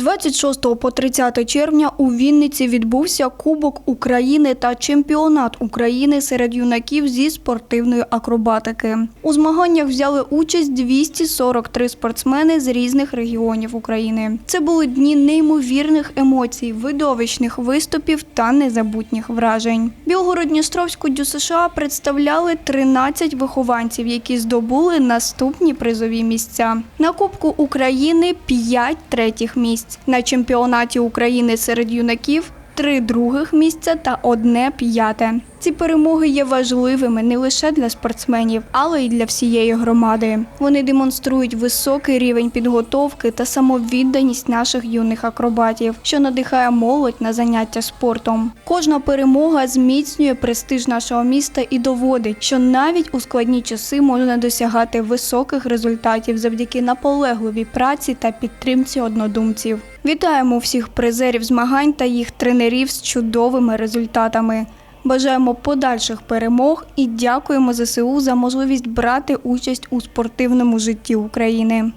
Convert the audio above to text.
26 по 30 червня у Вінниці відбувся Кубок України та Чемпіонат України серед юнаків зі спортивної акробатики. У змаганнях взяли участь 243 спортсмени з різних регіонів України. Це були дні неймовірних емоцій, видовищних виступів та незабутніх вражень. Білгород-Дністровську ДЮСШ представляли 13 вихованців, які здобули наступні призові місця. На Кубку України 5 третіх місць. На чемпіонаті України серед юнаків три других місця та одне п'яте. Ці перемоги є важливими не лише для спортсменів, але й для всієї громади. Вони демонструють високий рівень підготовки та самовідданість наших юних акробатів, що надихає молодь на заняття спортом. Кожна перемога зміцнює престиж нашого міста і доводить, що навіть у складні часи можна досягати високих результатів завдяки наполегливій праці та підтримці однодумців. Вітаємо всіх призерів змагань та їх тренерів з чудовими результатами. Бажаємо подальших перемог і дякуємо ЗСУ за можливість брати участь у спортивному житті України.